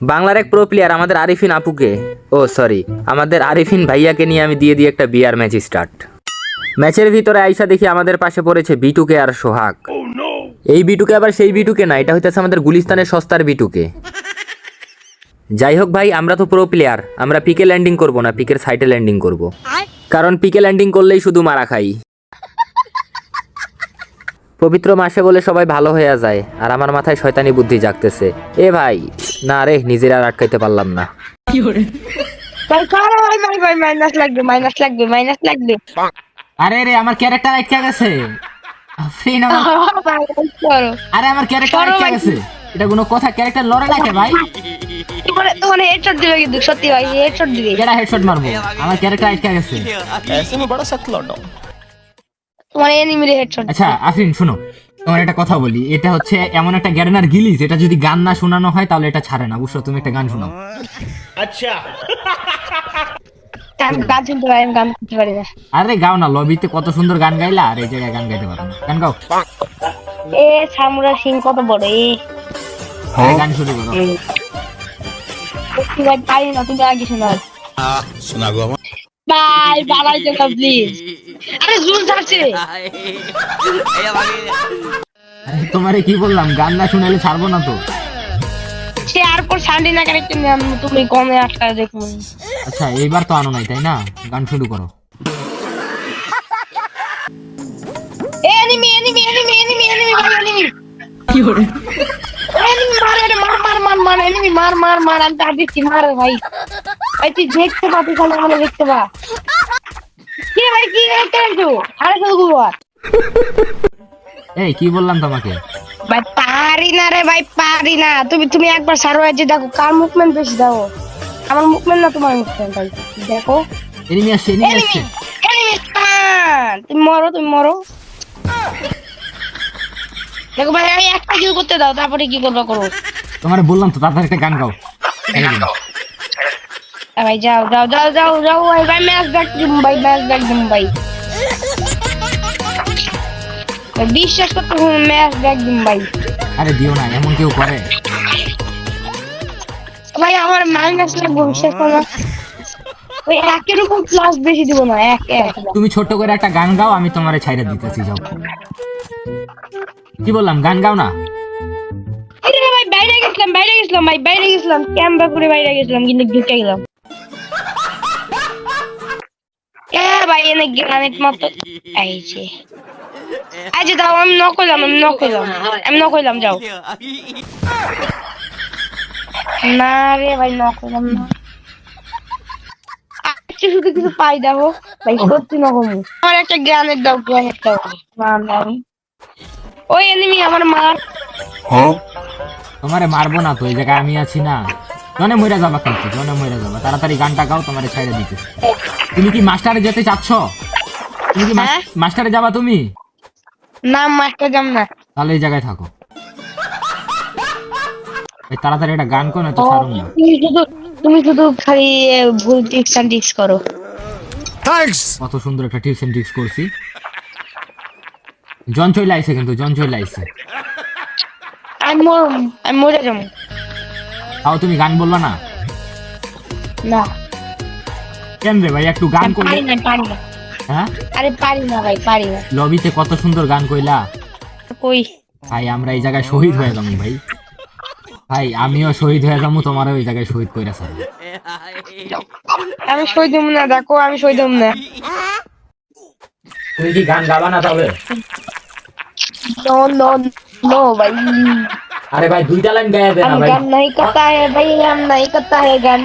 বাংলার এক pro player আমাদের আরিফিন আপুকে ও সরি আমাদের আরিফিন ভাইয়াকে নিয়ে আমি দিয়ে দিই একটা বিয়ার ম্যাচ স্টার্ট ম্যাচের ভিতরে আইসা দেখি আমাদের পাশে পড়েছে বিটুকে আর সোহাগ। এই বিটুকে আবার সেই বিটুকে না এটা হইতেছে আমাদের গুলিস্তানের সস্তার বিটুকে। যাই হোক ভাই আমরা তো প্রো প্লেয়ার আমরা পিকে ল্যান্ডিং করব না পিকের সাইডে ল্যান্ডিং করব। কারণ পিকে ল্যান্ডিং করলেই শুধু মারা খাই। পবিত্র মাসে বলে সবাই ভালো হয়ে যায় আর আমার মাথায় শয়তানি বুদ্ধি জাগতেছে এ ভাই না রে নিজের আর আটকাইতে পারলাম না ভাই কারো ভাই ভাই ভাই মাইনাস লাগবে মাইনাস লাগবে মাইনাস লাগবে আরে রে আমার ক্যারেক্টার আটকে গেছে আফরিন আমার ভাই, করো আরে আমার ক্যারেক্টার করো আটকে ভাই। গেছে এটা কোনো কথা ক্যারেক্টার লড়ে নাকি ভাই তোমার তোমার হেডশট দিবে কিন্তু সত্যি ভাই হেডশট দিবে কেডা হেডশট মারবো আমার ক্যারেক্টার আটকে গেছে ऐसे में बड़ा सख्त लौटा हूं তোমার এনিমিরে হেডশট আচ্ছা আফরিন শোনো তোমার একটা কথা বলি। এটা হচ্ছে এমন একটা গ্যারেনার গিলিস এটা যদি গান না শোনানো হয় তাহলে এটা ছাড়ে না। বুঝছ? তুমি একটা গান শোনো আচ্ছা। না। আরে গাও না লবিতে কত সুন্দর গান গাইলা আর এই জায়গায় গান গাইতে পারো গান গাও। এ সামুরা সিং কত বড় এ। হ্যাঁ গান শুরু করো। তুমি না তুমি আগে শোনাও। শোনাগো বাই বালাই তো প্লিজ আরে আরে তোমারে কি বললাম? গান না শুনালে ছাড়বো না তো? সে আর পর সান্ডি না কারেক্ট তুমি কমে আটকায় দেখুন আচ্ছা এইবার তো আনো নাই তাই না? গান শুরু করো। Enemy enemy enemy enemy enemy ভাই এনিমি কি হরে এনিমি মার আরে মার মার মার মার এনিমি মার মার মার আমি তার দিচ্ছি মার ভাই। ভাই তুই দেখতে পা তুই খালি আমাকে দেখতে পা। কি ভাই কি করতে আছো আরে তো এই কি বললাম তোমাকে? ভাই পারি না রে ভাই পারি না। তুমি তুমি একবার সারো যে দেখো কার মুভমেন্ট বেশি দাও আমার মুভমেন্ট না তোমার মুভমেন্ট ভাই। দেখো। এনিমি আসছে এনিমি এনিমি আসছে। এনিমি তুমি মরো তুমি মরো। দেখো ভাই আমি একটা কিল করতে দাও তারপরে কি করবা করো? তোমারে বললাম তো তাড়াতাড়ি একটা গান গাও। যে, আ ভাই যাও যাও যাও যাও যাও ভাই ভাই ম্যাচ ব্যাক দিম ভাই ম্যাচ ব্যাক ভাই, বিশ্বাস করতে ম্যাচ ব্যাক দিম আরে দিও না এমন কেউ করে। ভাই আমার মাইনাস লাগবে বিশ্বাস করো ওই একের উপর প্লাস বেশি দিব না এক এক। তুমি ছোট্ট করে একটা গান গাও আমি তোমারে ছাইরে দিতেছি যাও। কি বললাম গান গাও না? ভাই বাইরে গেছিলাম বাইরে গেছিলাম ভাই বাইরে গেছিলাম। ক্যামেরা করে বাইরে গেছিলাম কিন্তু ঢুকে গেলাম। এ ভাই এনে গ্রানেট মতো আইছে আচ্ছা দাও আমি নক করলাম আমি নক করলাম আমি নক করলাম যাও না রে ভাই নক করলাম আচ্ছা শুধু কিছু পাই দাও ভাই সত্যি নকম আমার একটা গ্রানেট দাও গ্রানেট দাও ওই এনিমি আমার মার তোমারে মারবো না তো এই জায়গায় আমি আছি না। জনে মইরা যাবা কিন্তু জনে মইরা যাবা। তাড়াতাড়ি গানটা গাও তোমারে ছাইরে দিতে তুমি কি মাস্টারে যেতে চাচ্ছ? তুমি কি হ্যাঁ। মাস্টারে যাবা তুমি? না মাস্টার যাব না। তাহলে এই জায়গায় থাকো। এই তাড়াতাড়ি একটা গান করো না তো ছাড়ুন না তুমি শুধু তুমি শুধু খালি ভুল টিপস এন্ড টিপস করো। থ্যাঙ্কস কত সুন্দর একটা টিপস এন্ড ট্রিক্স করছি। জন চলে আইছে কিন্তু জন চলে আইছে। আমি মর আমি মরে যাব। তাও তুমি গান বলবা না? না। কেন রে ভাই একটু গান আমি করলে পারি না পারি না হ্যাঁ আরে পারি না ভাই পারি না লবিতে কত সুন্দর গান কইলা কই ভাই আমরা এই জায়গায় শহীদ হয়ে যাবো ভাই ভাই আমিও শহীদ হয়ে যাবো তোমারও এই জায়গায় শহীদ কইরা স্যার আমি সই দেব না দেখো আমি সই দেব না তুমি কি গান গাবা না তবে নো নো নো ভাই আরে ভাই দুইটা লাইন গায়ে দে না हम ভাই गन नहीं करता है भाई हम नहीं करता है गन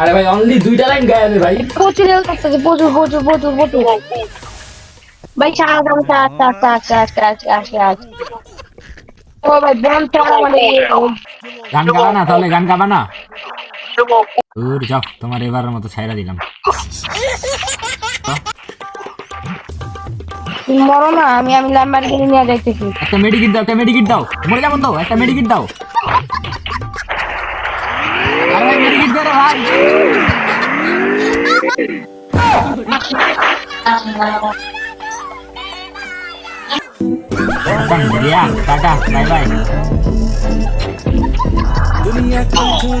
আরে ভাই অনলি দুইটা লাইন গায়াবে ভাই। প্রচুর লেভেল থাকতেছে প্রচুর প্রচুর প্রচুর প্রচুর। ভাই ও ভাই মানে গান গাবা না তাহলে গান গাবা না। দূর যাও তোমার এবার মতো ছাইরা দিলাম। মরো না আমি আমি লাম্বার নিয়ে যাইতেছি। একটা মেডিকিট দাও একটা মেডিকিট দাও। মরে যাব তো একটা মেডিকিট দাও। Bang, dia? dadah, bye bye. Dunia kau